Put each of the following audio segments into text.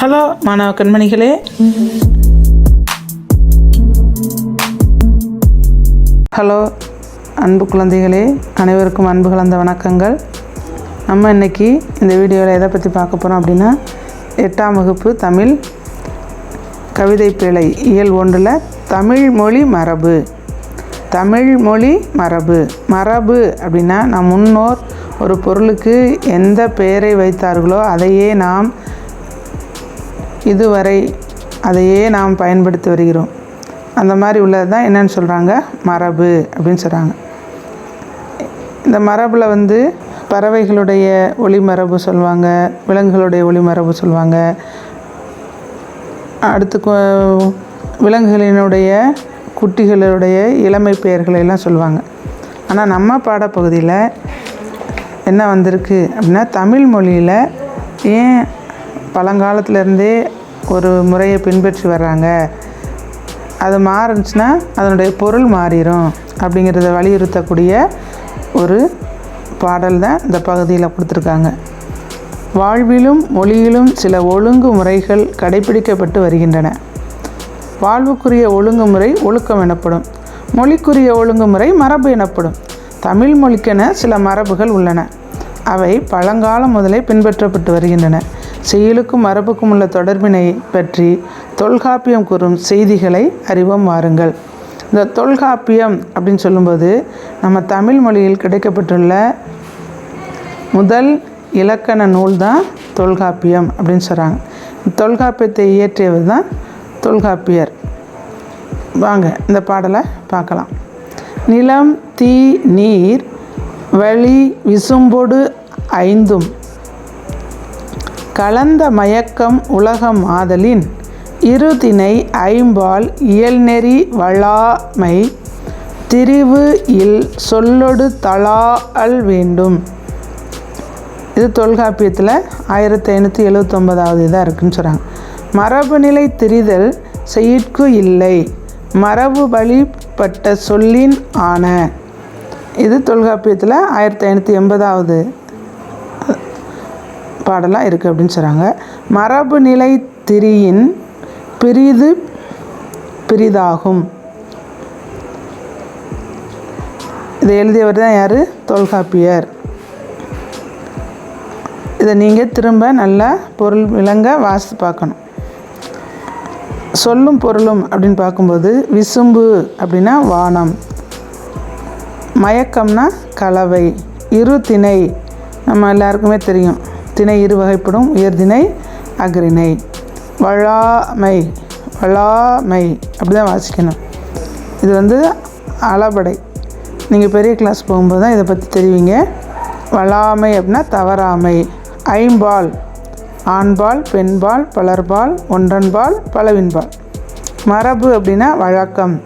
Hello மாணவ கண்மணிகளே. Hello அன்பு குழந்தைகளே அனைவருக்கும் அன்பு கலந்த வணக்கங்கள். நம்ம இன்னைக்கு இந்த வீடியோவில் எதை பற்றி பார்க்க போகிறோம் அப்படின்னா எட்டாம் வகுப்பு தமிழ் கவிதை பிழை இயல் ஒன்றில் தமிழ் மொழி மரபு. தமிழ் மொழி மரபு. மரபு அப்படின்னா நம் முன்னோர் ஒரு பொருளுக்கு எந்த பெயரை வைத்தார்களோ அதையே நாம் இதுவரை அதையே நாம் பயன்படுத்தி வருகிறோம். அந்த மாதிரி உள்ளது தான் என்னென்னு சொல்கிறாங்க மரபு அப்படின்னு சொல்கிறாங்க இந்த மரபில் வந்து பறவைகளுடைய ஒளிமரபு சொல்லுவாங்க விலங்குகளுடைய ஒளிமரபு சொல்லுவாங்க. அடுத்து விலங்குகளினுடைய குட்டிகளுடைய இளமை பெயர்களை எல்லாம் சொல்லுவாங்க. ஆனால் நம்ம பாடப்பகுதியில் என்ன வந்திருக்கு அப்படின்னா தமிழ் மொழியில் ஏன் பழங்காலத்துலேருந்தே ஒரு முறையை பின்பற்றி வர்றாங்க? அது மாறுச்சுன்னா அதனுடைய பொருள் மாறிடும் அப்படிங்கிறத வலியுறுத்தக்கூடிய ஒரு பாடல் தான் இந்த பகுதியில் கொடுத்துருக்காங்க. வாழ்விலும் மொழியிலும் சில ஒழுங்குமுறைகள் கடைபிடிக்கப்பட்டு வருகின்றன. வாழ்வுக்குரிய ஒழுங்குமுறை ஒழுக்கம் எனப்படும். மொழிக்குரிய ஒழுங்குமுறை மரபு எனப்படும். தமிழ் மொழிக்கென சில மரபுகள் உள்ளன. அவை பழங்காலம் முதலே பின்பற்றப்பட்டு வருகின்றன. செயலுக்கும் மரபுக்கும் உள்ள தொடர்பினை பற்றி தொல்காப்பியம் கூறும் செய்திகளை அறிவோம் வாருங்கள். இந்த தொல்காப்பியம் அப்படின்னு சொல்லும்போது நம்ம தமிழ் மொழியில் கிடைக்கப்பட்டுள்ள முதல் இலக்கண நூல் தான் தொல்காப்பியம் அப்படின்னு சொல்கிறாங்க தொல்காப்பியத்தை இயற்றியவர் தான் தொல்காப்பியர். வாங்க இந்த பாடலை பார்க்கலாம். நிலம் தீ நீர் வழி விசும்பொடு ஐந்தும். கலந்த மயக்கம் உலகம் ஆதலின் இருதினை ஐம்பால் இயல்நெறி வளாமை திரிவு இல் சொல்லொடு தளாஅல் வேண்டும். இது தொல்காப்பியத்தில் ஆயிரத்தி ஐநூற்றி எழுவத்தொம்பதாவது இதாக இருக்குன்னு சொல்கிறாங்க மரபு நிலை திரிதல் செய்யிற்கு இல்லை மரபு வழிபட்ட சொல்லின் ஆன. இது தொல்காப்பியத்தில் ஆயிரத்தி ஐநூற்றி எண்பதாவது பாடலாக இருக்குது அப்படின்னு சொல்கிறாங்க மரபு நிலை திரியின் பிரிது பிரிதாகும். இதை எழுதியவர் தான் யார்? தொல்காப்பியர். இதை நீங்கள் திரும்ப நல்லா பொருள் விளங்க வாசித்து பார்க்கணும். சொல்லும் பொருளும் அப்படின்னு பார்க்கும்போது விசும்பு அப்படின்னா வானம். மயக்கம்னா கலவை இரு திணை. நம்ம எல்லாருக்குமே தெரியும். திணை இரு வகைப்படும். உயர்திணை அக்ரிணை வழாமை வளாமை அப்படி தான் வாசிக்கணும். இது வந்து அளபடை. நீங்கள் பெரிய கிளாஸ் போகும்போது தான் இதை பற்றி தெரிவிங்க. வளாமை அப்படின்னா தவறாமை. ஐம்பால் ஆண்பால் பெண்பால் பலர்பால் ஒன்றன்பால் பலவின்பால். மரபு அப்படின்னா வழக்கம்.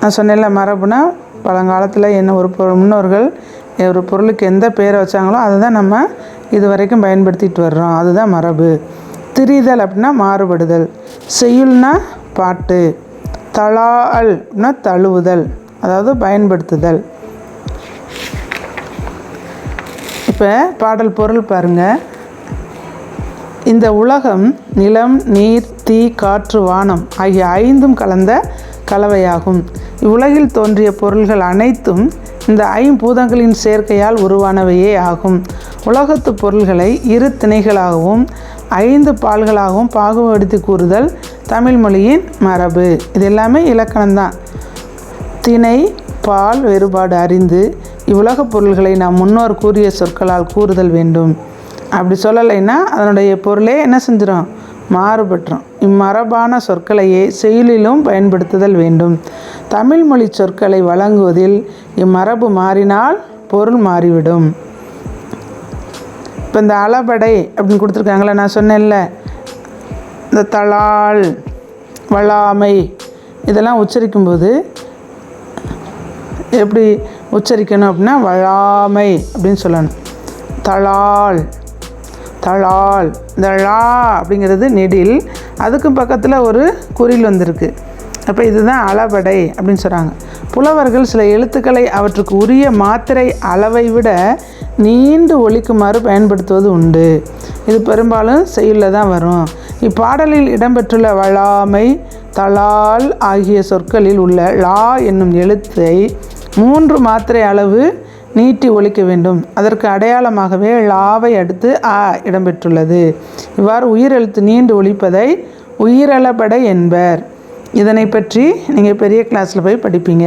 நான் சொன்னேன்ல மரபுனா பழங்காலத்தில் என்ன ஒரு பொருள் முன்னோர்கள் ஒரு பொருளுக்கு எந்த பேரை வச்சாங்களோ அதை தான் நம்ம இது வரைக்கும் பயன்படுத்திட்டு வர்றோம். அதுதான் மரபு. திரிதல் அப்படின்னா மாறுபடுதல். செய்யுள்னா பாட்டு. தளால் அப்படின்னா தழுவுதல். அதாவது பயன்படுத்துதல். இப்போ பாடல் பொருள் பாருங்கள் இந்த உலகம் நிலம் நீர் தீ காற்று வானம் ஆகிய ஐந்தும் கலந்த கலவையாகும். இவ்வுலகில் தோன்றிய பொருள்கள் அனைத்தும் இந்த ஐம்பூதங்களின் சேர்க்கையால் உருவானவையே ஆகும். உலகத்து பொருள்களை இரு திணைகளாகவும் ஐந்து பால்களாகவும் பாகுபடுத்தி கூறுதல் தமிழ் மொழியின் மரபு. இது எல்லாமே இலக்கணம்தான். திணை பால் வேறுபாடு அறிந்து இவ்வுலகப் பொருள்களை நாம் முன்னோர் கூறிய சொற்களால் கூறுதல் வேண்டும். அப்படி சொல்லலைன்னா அதனுடைய பொருளே என்ன செஞ்சிடும் மாறுபற்றும். இம்மரபான சொற்களையே செயலிலும் பயன்படுத்துதல் வேண்டும். தமிழ் மொழி சொற்களை வழங்குவதில் இம்மரபு மாறினால் பொருள் மாறிவிடும். இப்போ இந்த அளபடை அப்படின்னு கொடுத்துருக்காங்களே நான் சொன்னேன்ல. இந்த தளால் வளாமை இதெல்லாம் உச்சரிக்கும்போது எப்படி உச்சரிக்கணும் அப்படின்னா வழாமை அப்படின்னு சொல்லணும். தளால் தளால் இந்த ழா அப்படிங்கிறது நெடில். அதுக்கும் பக்கத்தில் ஒரு குறில் வந்திருக்கு. அப்போ இதுதான் அளபடை அப்படின்னு சொல்கிறாங்க புலவர்கள் சில எழுத்துக்களை அவற்றுக்கு உரிய மாத்திரை அளவை விட நீண்டு ஒழிக்குமாறு பயன்படுத்துவது உண்டு. இது பெரும்பாலும் செய்யுள்ள தான் வரும். இப்பாடலில் இடம்பெற்றுள்ள வளாமை தலால் ஆகிய சொற்களில் உள்ள லா என்னும் எழுத்தை மூன்று மாத்திரை அளவு நீட்டி ஒழிக்க வேண்டும். அதற்கு அடையாளமாகவே லாவை அடுத்து ஆ இடம்பெற்றுள்ளது. இவ்வாறு உயிரெழுத்து நீண்டு ஒழிப்பதை உயிரளபடை என்பர். இதனை பற்றி நீங்கள் பெரிய கிளாஸில் போய் படிப்பீங்க.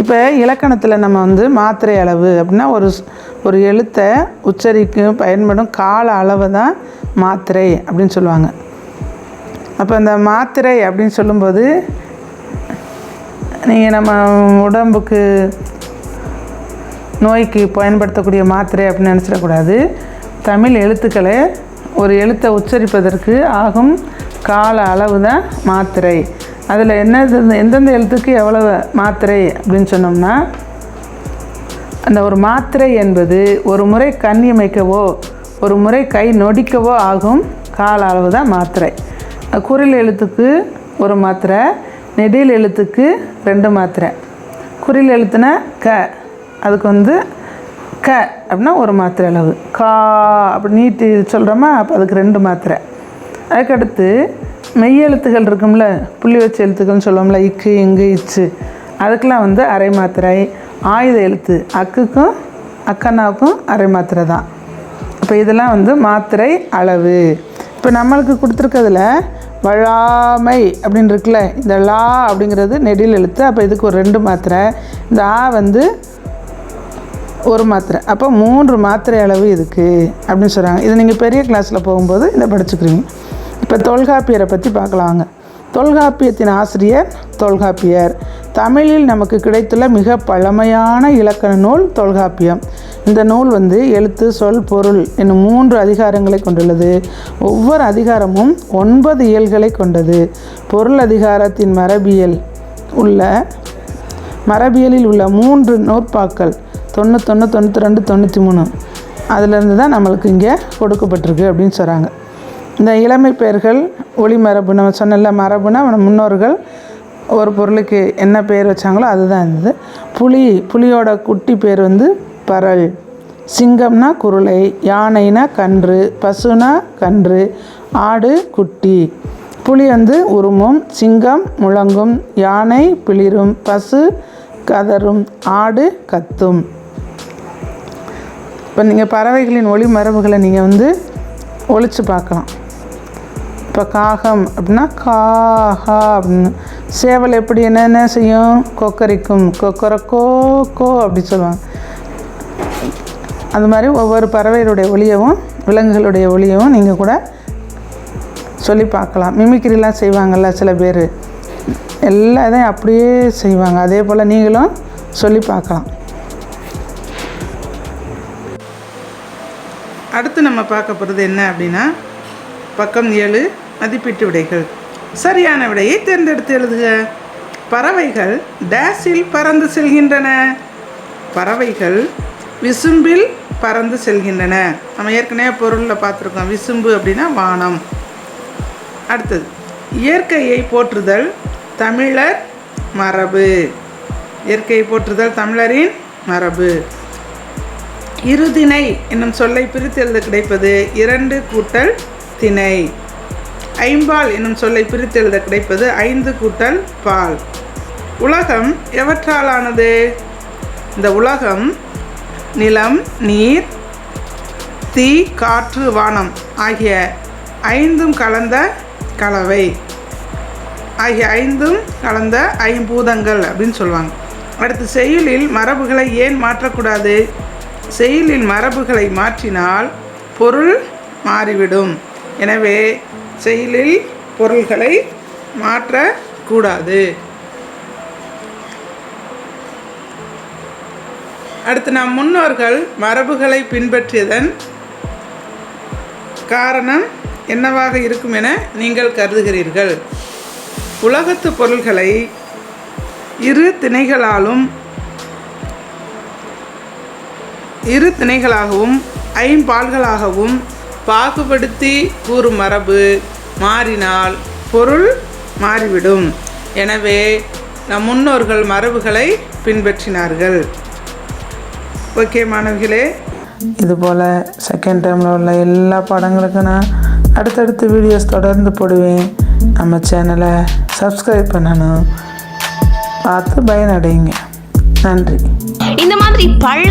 இப்போ இலக்கணத்தில் நம்ம வந்து மாத்திரை அளவு அப்படின்னா ஒரு ஒரு எழுத்தை உச்சரிக்கும் பயன்படும் கால அளவு தான் மாத்திரை அப்படின்னு சொல்லுவாங்க. அப்போ இந்த மாத்திரை அப்படின்னு சொல்லும்போது நீங்கள் நம்ம உடம்புக்கு நோய்க்கு பயன்படுத்தக்கூடிய மாத்திரை அப்படின்னு நினச்சிடக்கூடாது. தமிழ் எழுத்துக்களை ஒரு எழுத்தை உச்சரிப்பதற்கு ஆகும் கால அளவு தான் மாத்திரை. அதில் என்ன எந்தெந்த எழுத்துக்கு எவ்வளவு மாத்திரை அப்படின்னு சொன்னோம்னா அந்த ஒரு மாத்திரை என்பது ஒரு முறை கண் இமைக்கவோ ஒரு முறை கை நொடிக்கவோ ஆகும் கால அளவு தான் மாத்திரை குரில் எழுத்துக்கு ஒரு மாத்திரை நெடில் எழுத்துக்கு ரெண்டு மாத்திரை. குறில் எழுத்துனா க. அதுக்கு வந்து க அப்படின்னா ஒரு மாத்திரை அளவு. கா அப்படி நீட்டி சொல்கிறோமா அப்போ அதுக்கு ரெண்டு மாத்திரை. அதுக்கடுத்து மெய் எழுத்துகள் இருக்கும்ல? புள்ளி வச்ச எழுத்துக்கள்னு சொல்லுவோம்ல? இக்கு இங்கு இச்சு. அதுக்கெலாம் வந்து அரை மாத்திரை. ஆயுத எழுத்து. அக்குக்கும் அக்கனாவுக்கும் அரை மாத்திரை தான். இப்போ இதெல்லாம் வந்து மாத்திரை அளவு. இப்போ நம்மளுக்கு கொடுத்துருக்கிறதுல வழாமை அப்படின்னு இருக்குல்ல? இந்த லா அப்படிங்கிறது நெடில் எழுத்து. அப்போ இதுக்கு ஒரு ரெண்டு மாத்திரை. இந்த ஆ வந்து ஒரு மாத்திரை. அப்போ மூன்று மாத்திரை அளவு இருக்குது அப்படின்னு சொல்கிறாங்க இது நீங்கள் பெரிய கிளாஸில் போகும்போது இதை படிச்சுக்கிறீங்க. இப்போ தொல்காப்பியரை பற்றி பார்க்கலாங்க தொல்காப்பியத்தின் ஆசிரியர் தொல்காப்பியர். தமிழில் நமக்கு கிடைத்துள்ள மிக பழமையான இலக்கண நூல் தொல்காப்பியம். இந்த நூல் வந்து எழுத்து சொல் பொருள் என்னும் மூன்று அதிகாரங்களை கொண்டுள்ளது. ஒவ்வொரு அதிகாரமும் ஒன்பது இயல்களை கொண்டது. பொருள் அதிகாரத்தின் மரபியல் உள்ள மரபியலில் உள்ள மூன்று நூற்பாக்கள். தொண்ணூத்தொன்று தொண்ணூற்றி ரெண்டு தொண்ணூற்றி மூணு. அதிலிருந்து தான் நம்மளுக்கு இங்கே கொடுக்கப்பட்டிருக்கு அப்படின்னு சொல்கிறாங்க இந்த இளமை பெயர்கள் ஒளி மரபு நம்ம சொன்னல மரபுனா நம்ம முன்னோர்கள் ஒரு பொருளுக்கு என்ன பேர் வச்சாங்களோ அதுதான் இருந்தது புலி புலியோட குட்டி பேர் வந்து பரல். சிங்கம்னா குருளை யானைனா கன்று பசுனா கன்று ஆடு குட்டி. புலி வந்து உருமும் சிங்கம் முழங்கும் யானை பிளிரும் பசு கதரும் ஆடு கத்தும். இப்போ நீங்கள் பறவைகளின் ஒளி மரபுகளை நீங்கள் வந்து ஒழிச்சு பார்க்கலாம். இப்போ காகம் அப்படின்னா காஹா அப்படின்னு. சேவல் எப்படி என்னென்ன செய்யும்? கொக்கரிக்கும். கொக்கரக்கோ கோ அப்படி சொல்லுவாங்க. அது மாதிரி ஒவ்வொரு பறவைகளுடைய ஒளியவும் விலங்குகளுடைய ஒளியவும் நீங்கள் கூட சொல்லி பார்க்கலாம். மிமிக்ரிலாம் செய்வாங்கள்ல சில பேர். எல்லா இதையும் அப்படியே செய்வாங்க. அதே போல் நீங்களும் சொல்லி பார்க்கலாம். அடுத்து நம்ம பார்க்க போகிறது என்ன அப்படின்னா பக்கம் ஏழு மதிப்பீட்டு விடைகள். சரியான விடையை தேர்ந்தெடுத்து எழுதுக. பறவைகள் டேஸில் பறந்து செல்கின்றன. பறவைகள் விசும்பில் பறந்து செல்கின்றன. நம்ம ஏற்கனவே பொருளில் பார்த்துருக்கோம். விசும்பு அப்படின்னா வானம். அடுத்தது இயற்கையை போற்றுதல் தமிழர் மரபு. இயற்கையை போற்றுதல் தமிழரின் மரபு. இருதிணை என்னும் சொல்லை பிரித்து எழுத கிடைப்பது இரண்டு கூட்டல் திணை. ஐம்பால் என்னும் சொல்லை பிரித்து எழுத கிடைப்பது ஐந்து கூட்டல் பால். உலகம் எவற்றாலானது? இந்த உலகம் நிலம் நீர் தீ காற்று வானம் ஆகிய ஐந்தும் கலந்த கலவை. ஆகிய ஐந்தும் கலந்த ஐம்பூதங்கள் அப்படின்னு சொல்லுவாங்க. அடுத்து செய்யுளில் மரபுகளை ஏன் மாற்றக்கூடாது? செயலின் மரபுகளை மாற்றினால் பொருள் மாறிவிடும். எனவே செயலில் பொருள்களை மாற்றக்கூடாது. அடுத்து நம் முன்னோர்கள் மரபுகளை பின்பற்றியதன் காரணம் என்னவாக இருக்கும் என நீங்கள் கருதுகிறீர்கள். உலகத்து பொருள்களை இரு திணைகளாலும் இரு திணைகளாகவும் ஐம்பால்களாகவும் பாகுபடுத்தி கூறும் மரபு மாறினால் பொருள் மாறிவிடும். எனவே நம் முன்னோர்கள் மரபுகளை பின்பற்றினார்கள். ஓகே மாணவிகளே. இது போல் செகண்ட் டைமில் உள்ள எல்லா பாடங்களுக்கும் நான் அடுத்தடுத்து வீடியோஸ் தொடர்ந்து போடுவேன். நம்ம சேனலை சப்ஸ்கிரைப் பண்ணணும். பார்த்து பயனடைங்க நன்றி. இந்த மாதிரி பல